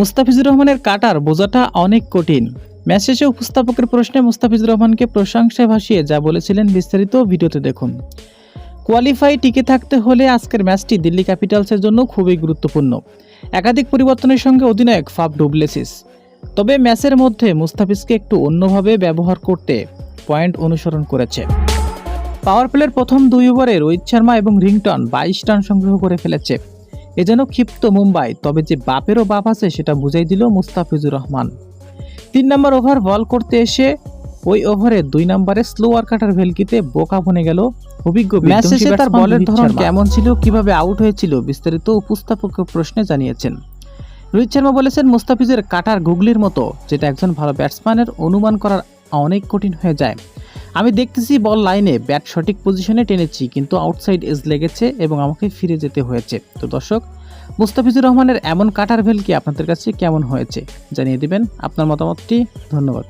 মুস্তাফিজুর রহমানের কাটার বোঝাটা অনেক কঠিন। ম্যাচ শেষে উপস্থাপকের প্রশ্নে মুস্তাফিজুর রহমানকে প্রশংসায় ভাসিয়ে যা বলেছিলেন বিস্তারিত ভিডিওতে দেখুন। কোয়ালিফাই টিকে থাকতে হলে আজকের ম্যাচটি দিল্লি ক্যাপিটালসের জন্য খুবই গুরুত্বপূর্ণ। একাধিক পরিবর্তনের সঙ্গে অধিনায়ক ফাফ ডুবলেসিস। তবে ম্যাচের মধ্যে মুস্তাফিজকে একটু অন্যভাবে ব্যবহার করতে পয়েন্ট অনুসরণ করেছে। পাওয়ার প্লের প্রথম দুই ওভারে রোহিত শর্মা এবং রিংটন বাইশ রান সংগ্রহ করে ফেলেছে। এ যেন ক্ষিপ্ত মুম্বাই তবে যে বাপেরও বাপ আছে সেটা বুঝাই দিল মুস্তাফিজুর রহমান। তিন নম্বর ওভার বল করতে এসে ওই ওভারে দুই নম্বরে স্লোয়ার কাটার ভেলকিতে বোকা বনে গেল অভিজ্ঞ ম্যাচ শেষে তার বলের ধরন কেমন ছিল কীভাবে আউট হয়েছিল বিস্তারিত উপস্থাপক প্রশ্নে জানিয়েছেন। রোহিত শর্মা বলেছেন মুস্তাফিজের কাটার গুগলির মতো যেটা একজন ভালো ব্যাটসম্যানের অনুমান করার অনেক কঠিন হয়ে যায়। আমি দেখতেছি বল লাইনে ব্যাট সঠিক পজিশনে টেনেছি, কিন্তু আউটসাইড এজ লেগেছে এবং আমাকে ফিরে যেতে হয়েছে। তো দর্শক, মুস্তাফিজুর রহমানের এমন কাটার ভেল কি আপনাদের কাছে কেমন হয়েছে? জানিয়ে দেবেন। আপনার মতামতটি ধন্যবাদ।